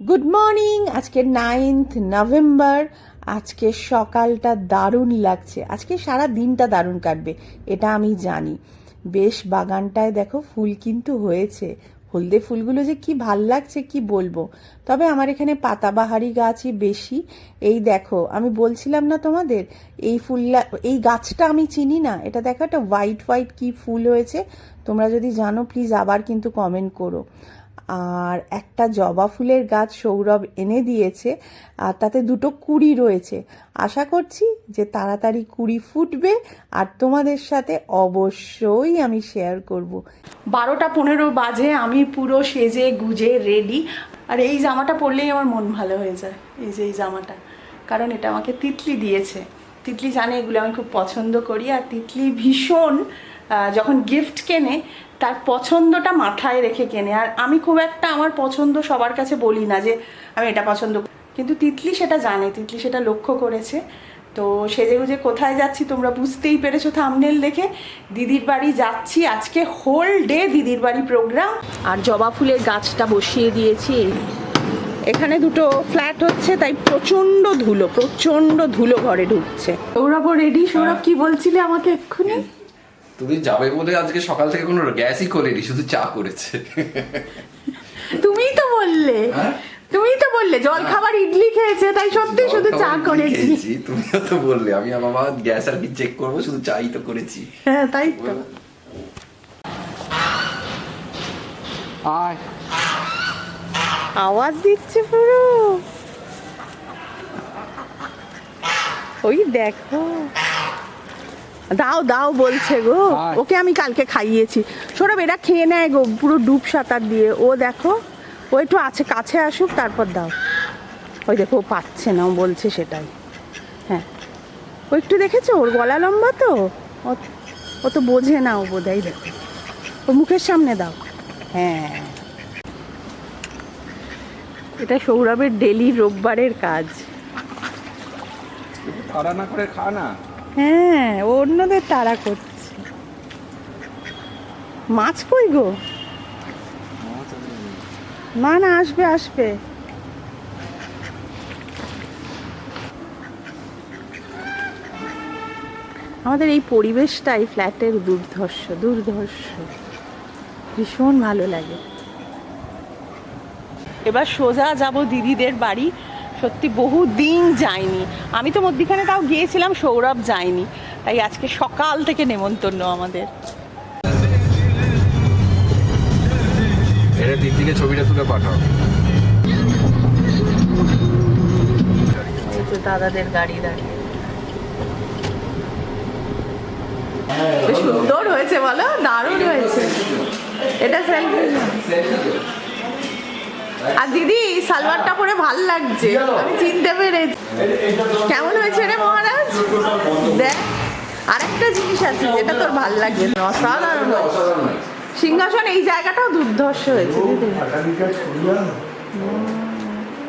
Good morning আজকে ninth November আজকে সকালটা দারুণ লাগছে। আজকে সারা দিনটা দারুণ কাটবে, এটা আমি জানি। বেশ বাগানটায় দেখো ফুল কিন্তু হয়েছে। হলদে ফুলগুলো যে কি ভালো লাগছে, কি বলব? তবে আমার এখানে পাতাবাহারি গাছই বেশি। এই দেখো, আমি বলছিলাম না তোমাদের, এই ফুললা, এই গাছটা আমি চিনি না। এটা দেখো একটা হোয়াইট হোয়াইট কি ফুল হয়েছে। তোমরা যদি জানো প্লিজ আবার কিন্তু কমেন্ট করো। আর একটা জবা ফুলের গাছ সৌরভ এনে দিয়েছে, আর তাতে দুটো কুড়ি রয়েছে। আশা করছি যে তাড়াতাড়ি কুড়ি ফুটবে, আর তোমাদের সাথে অবশ্যই আমি শেয়ার করব। বারোটা পনেরো বাজে, আমি পুরো সেজে গুজে রেডি আর এই জামাটা পরলেই আমার মন ভালো হয়ে যায়, এই যে এই জামাটা। কারণ এটা আমাকে তিতলি দিয়েছে। তিতলি জানে এগুলো আমি খুব পছন্দ করি, আর তিতলি ভীষণ যখন গিফট কেনে তার পছন্দটা মাথায় রেখে কেনে। আর আমি খুব একটা আমার পছন্দ সবার কাছে বলি না যে আমি এটা পছন্দ। কিন্তু তিতলি সেটা জানে তিতলি সেটা লক্ষ্য করেছে। তো সেজে গুজে কোথায় যাচ্ছি তোমরা বুঝতেই পেরেছ থামনেল দেখে। দিদির বাড়ি যাচ্ছি আজকে হোল ডে দিদির বাড়ি প্রোগ্রাম আর জবা ফুলের গাছটা বসিয়ে দিয়েছি। এখানে দুটো ফ্ল্যাট হচ্ছে তাই প্রচণ্ড ধুলো প্রচণ্ড ধুলো ঘরে ঢুকছে। সৌরভ রেডি। সৌরভ কি বলছিলে আমাকে এক্ষুনি? তুমি যাবে বলে আজকে সকাল থেকে কোনো গ্যাসই করেনি শুধু চা করেছে। তুমিই তো বললে। হ্যাঁ? তুমিই তো বললে জল খাবার ইডলি খেয়েছে তাই সত্যি শুধু চা করেছি। তুমিও তো বললে আমি আমার বাবা গ্যাস আর কি চেক করব শুধু চাই তো করেছি। হ্যাঁ তাই তো। আয়। আওয়াজ দিচ্ছে পুরো। ওই দেখো। দাও দাও বলছে গো। ওকে আমি কালকে খাইয়েছি। সৌরভ এরা খেয়ে নেয় গো পুরো ডুব সাঁতার দিয়ে। ও দেখো ও একটু আছে কাছে আসুক তারপর দাও। ওই দেখো ও পাচ্ছে না ও বলছে সেটাই। হ্যাঁ। ও একটু দেখেছ ওর গলা লম্বা তো। ও- তো বোঝে না ও বোধহয় দেখো। ও মুখের সামনে দাও। হ্যাঁ। এটা সৌরভের ডেলি রোববারের কাজ। না করে খা না। হ্যাঁ অন্যদের তাড়া করছে। মাছ কই গো? না না, আসবে আসবে। আমাদের এই পরিবেশটাই ফ্ল্যাটের দুর্ধর্ষ দুর্ধর্ষ। ভীষণ ভালো লাগে। এবার সোজা যাব দিদিদের বাড়ি। সত্যি বহু দিন যাইনি আমি তো মধ্যিখানে তাও গিয়েছিলাম সৌরভ যায়নি। তাই আজকে সকাল থেকে নেমন্তন্ন আমাদের। এটা দিদিকে ছবিটা তুলে পাঠাও। দাদাদের গাড়ি দাঁড়িয়ে। সুন্দর হয়েছে বলো দারুণ হয়েছে। এটা সেলফি আর দিদি সালোয়ারটা পরে ভালো লাগছে। আমি চিনতে পেরেছি। কেমন হয়েছে রে মহারাজ? দেখ আরেকটা জিনিস আছে যেটা তোর ভালো লাগবে অসাধারণ সিংহাসন এই জায়গাটাও দুর্ধর্ষ হয়েছে দিদি।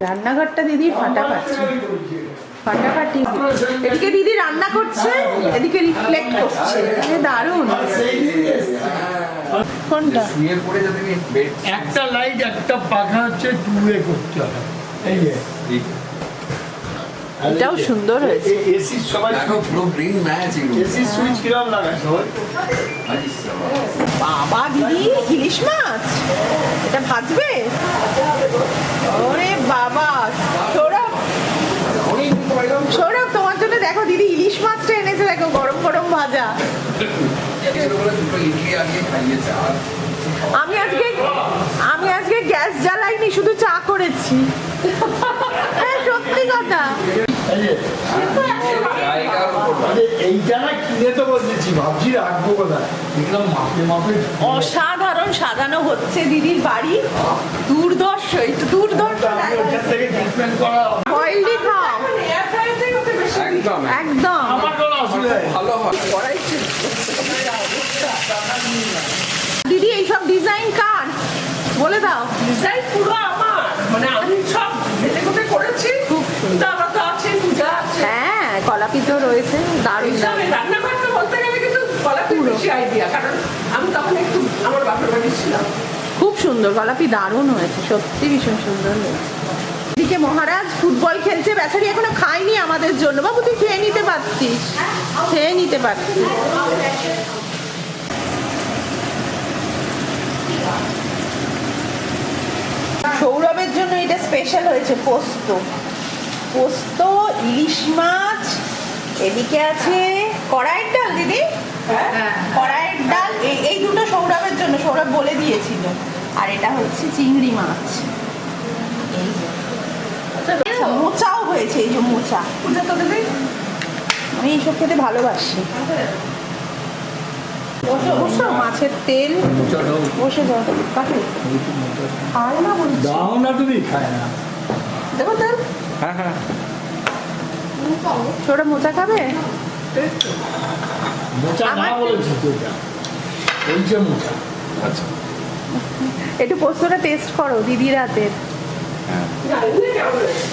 রান্নাঘরটা দিদি ফাটাফাটি। ফাটাফাটি। এদিকে দিদি রান্না করছে এদিকে রিফ্লেক্ট করছে। দারুণ। কোনটা? একটা লাইট একটা পাখা হচ্ছে টুয়ে করতে হবে। এই যে। এটাও সুন্দর হয়েছে। এসি সবাই দেখো পুরো গ্রিন ম্যাচ এসি সুইচ কিরম লাগায়? বাবা দিদি ইলিশ মাছ? এটা ভাজবে? ওরে বাবা সৌরভ। সৌরভ তোমার জন্য দেখো দিদি ইলিশ মাছটা এনেছে দেখো গরম গরম ভাজা। আমি আজকে আমি আজকে গ্যাস জ্বালাইনি শুধু চা করেছি। হ্যাঁ সত্যি কথা। অসাধারণ সাজানো হচ্ছে দিদির বাড়ি। দুর্দর্শ একটু দুর্দর্শ একদম। একদম ভালো হয় দিদি এইসব ডিজাইন কার বলে দাও। ডিজাইন পুরো আমার। মানে আমি সব করেছি। তো আছে পূজা আছে। হ্যাঁ কলাপিতো রয়েছে দারুণ দারুণ। রান্নাঘরটা বলতে গেলে কিন্তু গলাতে বেশি আইডিয়া কারণ আমি তখন একটু আমার বাপের বাড়ি ছিলাম। খুব সুন্দর গলাপি দারুণ হয়েছে সত্যি ভীষণ সুন্দর হয়েছে। এদিকে মহারাজ ফুটবল খেলছে বেচারি এখনও খায়নি আমাদের জন্য। বাবু তুই খেয়ে নিতে পারছিস খেয়ে নিতে পারছিস সৌরভের জন্য এটা স্পেশাল হয়েছে পোস্ত। পোস্ত ইলিশ মাছ এদিকে আছে কড়াইয়ের ডাল দিদি? কড়াইয়ের ডাল এই এই দুটো সৌরভের জন্য সৌরভ বলে দিয়েছিল। আর এটা হচ্ছে চিংড়ি মাছ। এই যে। আচ্ছা, মোচাও হয়েছে এই যে মোচা। পূজা তো দেবে আমি এইসব খেতে ভালোবাসি। বসো মাছের তেল। বসে যাও খায় না বলছি। দাও না তুমি। খায় না। দেখো তেল। হ্যাঁ হ্যাঁ। ছোট মোচা খাবে? মোচা না বলেছি তো বলছে মোচা। আচ্ছা। একটু পোস্তটা টেস্ট করো দিদির হাতের হ্যাঁ কেমন হয়েছে।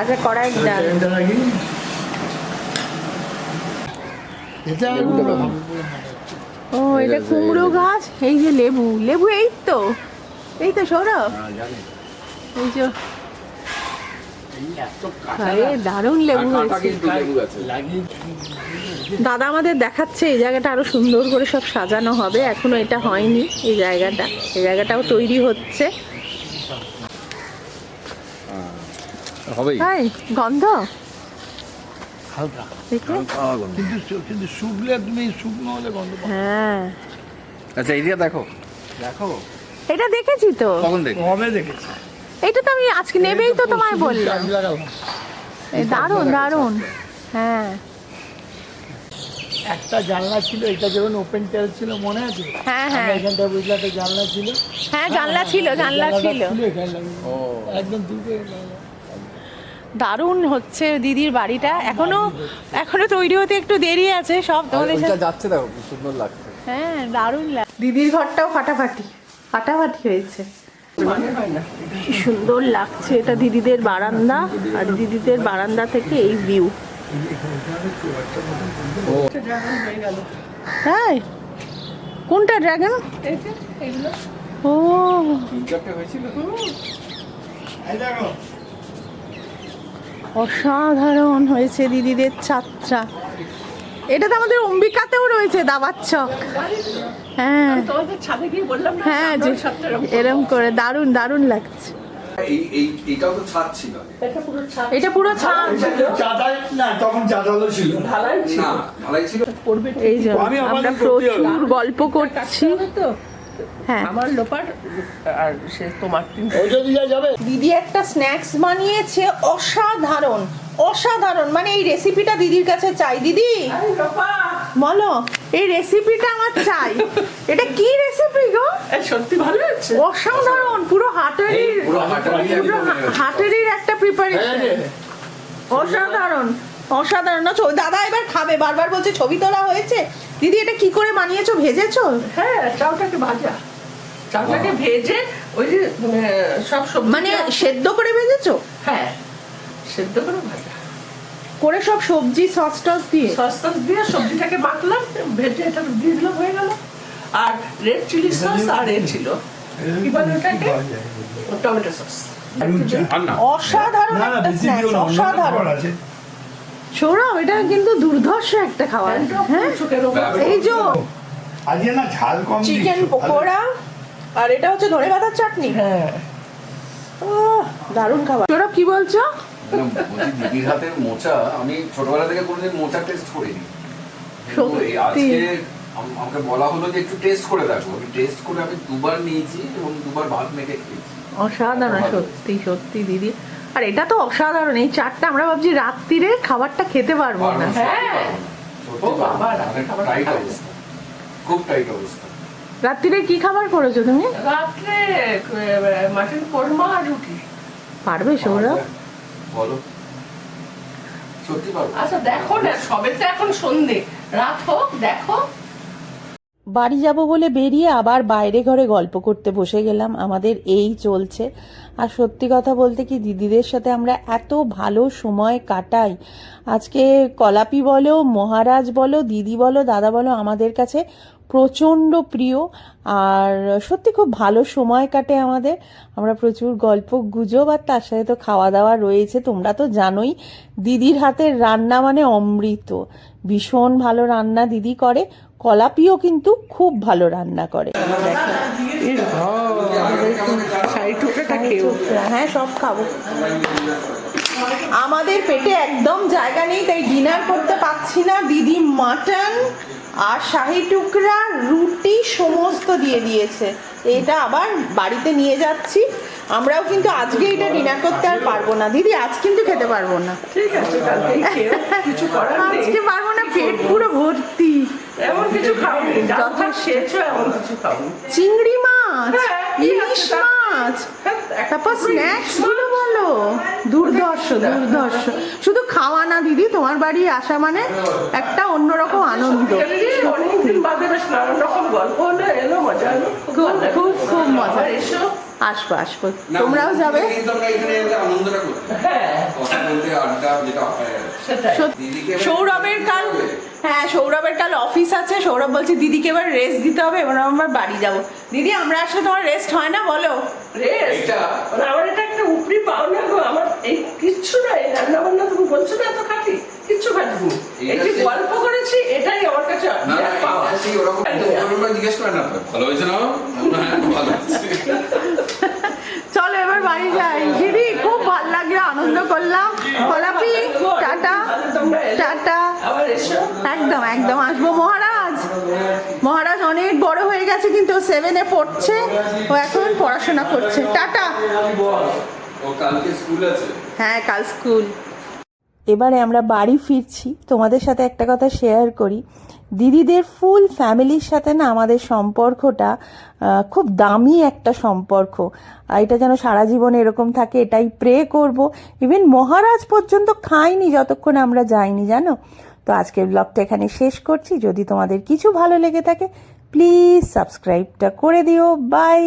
আচ্ছা ডাল। এটা এটা কুমড়ো গাছ এই যে লেবু লেবু এই তো। এই তো সৌরভ। এই যে। আরে দারুণ লেবু দাদা আমাদের দেখাচ্ছে এই জায়গাটা আরও সুন্দর করে সব সাজানো হবে। এখনও এটা হয়নি এই জায়গাটা। এই জায়গাটাও তৈরি হচ্ছে। হবেই। গন্ধ? হালকা কিন্তু কিন্তু শুকলে তুমি শুকনো হলে গন্ধ পাবে। হ্যাঁ। আচ্ছা দেখো। দেখো। এটা দেখেছি তো। কখন দেখ কবে দেখেছি? এটা তো আমি আজকে নেবেই তো তোমায় বললাম। দারুণ দারুণ। হ্যাঁ। একটা জানলা ছিল এটা যখন ওপেন টেল ছিল মনে আছে? হ্যাঁ, হ্যাঁ। এখানটা বুঝলে একটা জানলা ছিল। হ্যাঁ জানলা ছিল জানলা ছিল। একদম। দারুণ হচ্ছে দিদির বাড়িটা। এখনও এখনও তৈরি হতে একটু দেরি আছে সব তোমাদের সাথে যাচ্ছে দেখো সুন্দর লাগছে। হ্যাঁ দারুণ লাগে দিদির ঘরটাও ফাটাফাটি ফাটাফাটি হয়েছে। সুন্দর লাগছে এটা দিদিদের বারান্দা আর দিদিদের বারান্দা থেকে এই ভিউ হয়ে তাই কোনটা ড্রাগন ও। হয়েছিল অসাধারণ হয়েছে দিদিদের ছাত্রা এটা তো আমাদের অম্বিকাতেও রয়েছে দাবার চক। হ্যাঁ। তোমাদের ছাদে গিয়ে বললাম না হ্যাঁ। এরম করে দারুণ দারুণ লাগছে। এই এই এটাও তো ছাদ ছিল। আগে। এটা পুরো ছাদ। এটা পুরো ছাদ। চাঁদাই? না তখন চাঁদালো ছিল। ঢালাই ছিল। না ঢালাই ছিল। পড়বে এই যে আমি আমরা আমাদের প্রচুর গল্প করছি। তো? হ্যাঁ। আমার লোপার আর সে তোমার যাবে। দিদি একটা স্ন্যাক্স বানিয়েছে অসাধারণ অসাধারণ। মানে এই রেসিপিটা দিদির কাছে চাই দিদি। বলো এই রেসিপিটা আমার চাই। এটা কি রেসিপি গো? সত্যি ভালো হয়েছে? অসাধারণ পুরো হাটেরই পুরো হাটারি পুরো হাটেরই একটা প্রিপারেশন অসাধারণ অসাধারণ। না দাদা এবার খাবে বারবার বলছে ছবি তোলা হয়েছে। দিদি এটা কি করে বানিয়েছো? ভেজেছো? হ্যাঁ চাউটাকে ভাজা। চাউটাকে ভেজে ওই যে উম, সব সবজি মানে সেদ্ধ করে ভেজেছো? হ্যাঁ সেদ্ধ করে ভাজা। করে সব সবজি সস টস দিয়ে? সস টস দিয়ে সবজিটাকে মাখলাম ভেজে এটা দিয়ে দিলাম হয়ে গেল। আর রেড চিলি সস আর এ ছিল। কি বলে ওটাকে টমেটো সস অসাধারণ একটা স্ন্যাক্স অসাধারণ। সৌরভ এটা কিন্তু দুর্ধর্ষ একটা খাবার হ্যাঁ? এই যে আজকে না ঝাল কম চিকেন পকোড়া আর এটা হচ্ছে ধনে পাতার চাটনি? হ্যাঁ। দারুণ খাবার। সৌরভ কি বলছো? দিদির হাতের মোচা আমি ছোটবেলা থেকে কোনোদিন মোচা টেস্ট করিনি। সত্যি। আমাকে বলা হলো যে একটু টেস্ট করে দেখো। আমি টেস্ট করে আমি দুবার নিয়েছি এবং দুবার ভাত মেখে খেয়েছি। অসাধারণ। সত্যি সত্যি দিদি। আর এটা তো অসাধারণ এই চারটা আমরা ভাবছি রাত্রিরে খাবারটা খেতে পারব না। হ্যাঁ। খাবে। টাইট অবস্থা। রাত্রিরে কি খাবার করেছ তুমি? রাত্রে মাটন কোরমা আর রুটি। পারবে সৌরভ? বলো। সত্যি পারব? আচ্ছা দেখো না সবে তো এখন সন্ধে। রাত হোক দেখো। বাড়ি যাব বলে বেরিয়ে আবার বাইরে ঘরে গল্প করতে বসে গেলাম। আমাদের এই চলছে। আর সত্যি কথা বলতে কি, দিদিদের সাথে আমরা এত ভালো সময় কাটাই। আজকে কলাপি বলো, মহারাজ বলো, দিদি বলো, দাদা বলো, আমাদের কাছে প্রচণ্ড প্রিয়। আর সত্যি খুব ভালো সময় কাটে আমাদের। আমরা প্রচুর গল্প গুজব আর তার সাথে তো খাওয়া দাওয়া রয়েছে। তোমরা তো জানোই, দিদির হাতের রান্না মানে অমৃত। ভীষণ ভালো রান্না দিদি করে। কলাপিও কিন্তু খুব ভালো রান্না করে। হ্যাঁ সব খাব। আমাদের পেটে একদম জায়গা নেই তাই ডিনার করতে পারছি না। দিদি মাটন আর শাহি টুকরা রুটি সমস্ত দিয়ে দিয়েছে। এটা আবার বাড়িতে নিয়ে যাচ্ছি। আমরাও কিন্তু আজকে এটা ডিনার করতে আর পারব না। দিদি আজ কিন্তু খেতে পারব না। ঠিক আছে আজকে পারব না পেট পুরো ভর্তি। এমন কিছু খাওনি এমন কিছু খাওনি। চিংড়ি মাছ হ্যাঁ, ইলিশ মাছ হ্যাঁ, তারপর স্ন্যাক্সগুলো বলো। দুর্ধর্ষ দুর্ধর্ষ। শুধু খাওয়া না দিদি তোমার বাড়ি আসা মানে একটা অন্যরকম আনন্দ। অনেকদিন বাদে বেশ নানান রকম গল্প হলো এলো মজা খুব খুব খুব মজা। এসো। আসব আসব। তোমরাও যাবে? হ্যাঁ। সৌরভের কাল হ্যাঁ সৌরভের কাল অফিস আছে। সৌরভ বলছে দিদিকে এবার রেস্ট দিতে হবে এবার আমরা বাড়ি যাব। দিদি আমরা আসলে তোমার রেস্ট হয় না বলো। রেস্ট? মানে আমার এটা একটা উপরি পাওনা গো। আমার এই কিচ্ছু নাই রান্না বান্না তুমি বলছো না এত খাটি? কিচ্ছু এই যে গল্প করেছি এটাই আমার কাছে পাওয়া সেই ওরকম ওরকম জিজ্ঞেস করে না ভালো হয়েছে না? হ্যাঁ ভালো চলো এবার বাড়ি যাই। দিদি খুব ভালো লাগল আনন্দ করলাম। কলাপি টাটা। টাটা। একদম একদম। আসব মহারাজ। মহারাজ অনেক বড় হয়ে গেছে কিন্তু সেভেনে পড়ছে। ও এখন পড়াশোনা করছে। টাটা। ও কালকে স্কুল আছে। হ্যাঁ কাল স্কুল এবারে আমরা বাড়ি ফিরছি। তোমাদের সাথে একটা কথা শেয়ার করি। দিদিদের ফুল ফ্যামিলির সাথে না আমাদের সম্পর্কটা খুব দামি একটা সম্পর্ক। এটা যেন সারা জীবন এরকম থাকে, এটাই প্রে করব। ইভেন মহারাজ পর্যন্ত খাইনি যতক্ষণ আমরা যাইনি, জানো? তো আজকের ব্লগটা এখানে শেষ করছি। যদি তোমাদের কিছু ভালো লেগে থাকে প্লিজ সাবস্ক্রাইবটা করে দিও। বাই